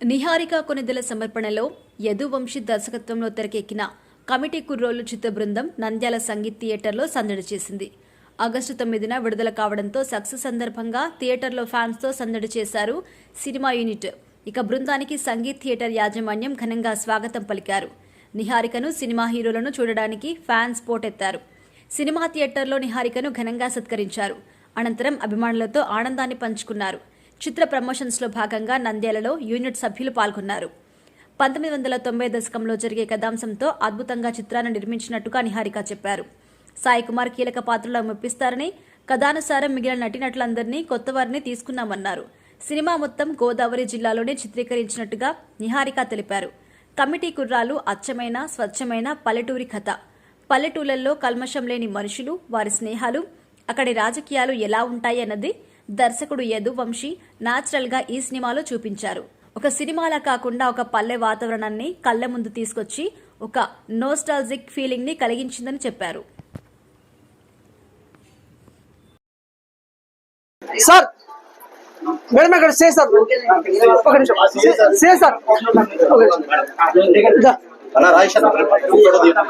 నిహారిక కొనిదెల సమర్పణలో యదువంశీ దర్శకత్వంలో తెరకెక్కిన కమిటీ కుర్రోలు చిత్ర బృందం నంద్యాల సంగీత్ థియేటర్లో సందడి చేసింది. ఆగస్టు తొమ్మిదిన విడుదల కావడంతో సక్సెస్ సందర్భంగా థియేటర్లో ఫ్యాన్స్తో సందడి చేశారు సినిమా యూనిట్. ఇక బృందానికి సంగీత్ థియేటర్ యాజమాన్యం ఘనంగా స్వాగతం పలికారు. నిహారికను సినిమా హీరోలను చూడడానికి ఫ్యాన్స్ పోటెత్తారు. సినిమా థియేటర్లో నిహారికను ఘనంగా సత్కరించారు. అనంతరం అభిమానులతో ఆనందాన్ని పంచుకున్నారు. చిత్ర ప్రమోషన్స్లో భాగంగా నంద్యాలలో యూనిట్ సభ్యులు పాల్గొన్నారు. పంతొమ్మిది వందల తొంభై దశకంలో జరిగే కథాంశంతో అద్భుతంగా చిత్రాన్ని నిర్మించినట్టుగా నిహారిక చెప్పారు. సాయి కుమార్ కీలక పాత్రలో మెప్పిస్తారని కథానుసారం మిగిలిన నటినటులందరినీ కొత్త వారిని తీసుకున్నామన్నారు సినిమా మొత్తం గోదావరి జిల్లాలోనే చిత్రీకరించినట్టుగా నిహారిక తెలిపారు. కమిటీ కుర్రాలు అచ్చమైన స్వచ్ఛమైన పల్లెటూరి కథ. పల్లెటూళ్ళలో కల్మషం లేని మనుషులు వారి స్నేహాలు అక్కడి రాజకీయాలు ఎలా ఉంటాయన్నది దర్శకుడు యదువంశీ న్యాచురల్గా ఈ సినిమాలో చూపించారు. ఒక సినిమాలా కాకుండా ఒక పల్లె వాతావరణాన్ని కళ్ళ ముందు తీసుకొచ్చి ఒక నోస్టాలజిక్ ఫీలింగ్ని కలిగించిందని చెప్పారు. సార్! మేడం ఇక్కడ సార్. ఒక నిమిషం. సే సార్ ఒక నిమిషం. ఇదా. అన్న రాయిష్ అన్న ఫోటో తీయండి.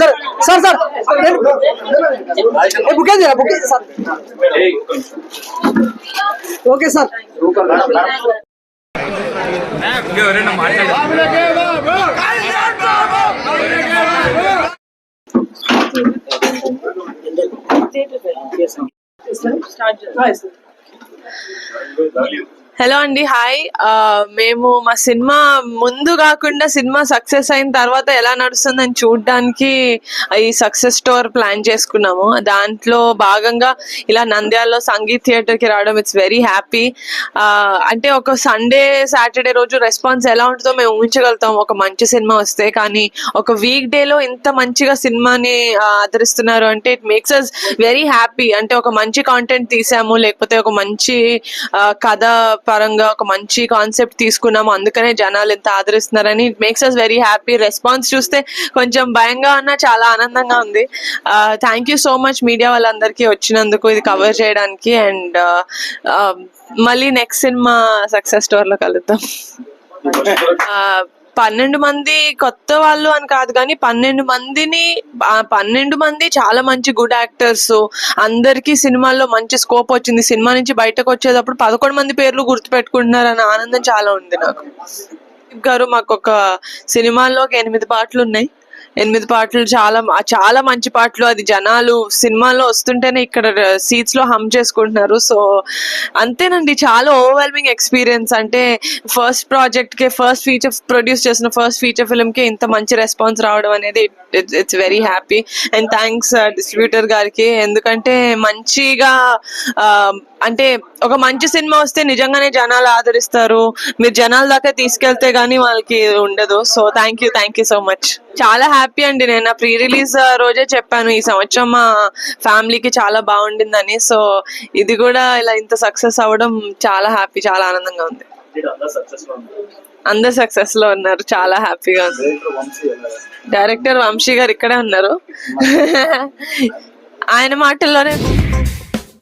సార్ సార్ సార్ నేను- ఏ, బుక్ అయింది బుక్ అయింది సార్ ఓకే సార్ ఎవరైనా మాట్లాడారు హలో అండి హాయ్ మేము మా సినిమా ముందు కాకుండా సినిమా సక్సెస్ అయిన తర్వాత ఎలా నడుస్తుందని చూడడానికి ఈ సక్సెస్ స్టోర్ ప్లాన్ చేసుకున్నాము. దాంట్లో భాగంగా ఇలా నంద్యాలలో సంగీత్ థియేటర్కి రావడం ఇట్స్ వెరీ హ్యాపీ అంటే ఒక సండే సాటర్డే రోజు రెస్పాన్స్ ఎలా ఉంటుందో మేము ఊహించగలుగుతాం. ఒక మంచి సినిమా వస్తే కానీ ఒక వీక్ డేలో ఇంత మంచిగా సినిమాని ఆదరిస్తున్నారు అంటే it makes us very happy అంటే ఒక మంచి కాంటెంట్ తీసాము లేకపోతే ఒక మంచి కథ పరంగా ఒక మంచి కాన్సెప్ట్ తీసుకున్నాము. అందుకనే జనాలు ఇంత ఆదరిస్తున్నారని it makes us very happy response చూస్తే కొంచెం భయంగా ఉన్నా చాలా ఆనందంగా ఉంది. Thank you so much media వాళ్ళందరికీ వచ్చినందుకు ఇది కవర్ చేయడానికి అండ్ uh, um, మళ్ళీ నెక్స్ట్ సినిమా సక్సెస్ స్టోర్లో కలుద్దాం uh, పన్నెండు మంది కొత్త వాళ్ళు అని కాదు కానీ పన్నెండు మందిని పన్నెండు మంది చాలా మంచి గుడ్ యాక్టర్స్ అందరికీ సినిమాల్లో మంచి స్కోప్ వచ్చింది. సినిమా నుంచి బయటకు వచ్చేటప్పుడు పదకొండు మంది పేర్లు గుర్తుపెట్టుకుంటున్నారు అన్న ఆనందం చాలా ఉంది నాకు. గారు మాకు ఒక సినిమాల్లో ఒక ఎనిమిది పాటలు ఉన్నాయి ఎనిమిది పాటలు చాలా చాలా మంచి పాటలు. అది జనాలు సినిమాలో వస్తుంటేనే ఇక్కడ సీట్స్లో హమ్ చేసుకుంటున్నారు. సో అంతేనండి. చాలా ఓవర్వెల్మింగ్ ఎక్స్పీరియన్స్ అంటే ఫస్ట్ ప్రాజెక్ట్కి ఫస్ట్ ఫీచర్ ప్రొడ్యూస్ చేసిన ఫస్ట్ ఫీచర్ ఫిల్మ్కి ఇంత మంచి రెస్పాన్స్ రావడం అనేది it's very happy and thanks distributor గారికి. ఎందుకంటే మంచిగా అంటే ఒక మంచి సినిమా వస్తే నిజంగానే జనాలు ఆదరిస్తారు. మీరు జనాల దాకా తీసుకెళ్తే గానీ వాళ్ళకి ఉండదు. So thank you thank you so much చాలా హ్యాపీ అండి. నేను ప్రీ రిలీజ్ రోజే చెప్పాను ఈ సంవత్సరం మా ఫ్యామిలీకి చాలా బాగుండిందని. సో ఇది కూడా ఇలా ఇంత సక్సెస్ అవ్వడం చాలా హ్యాపీ చాలా ఆనందంగా ఉంది. అందరూ సక్సెస్లో ఉన్నారు. చాలా హ్యాపీగా ఉంది. డైరెక్టర్ వంశీ గారు. ఇక్కడే ఉన్నారు. ఆయన మాటల్లోనే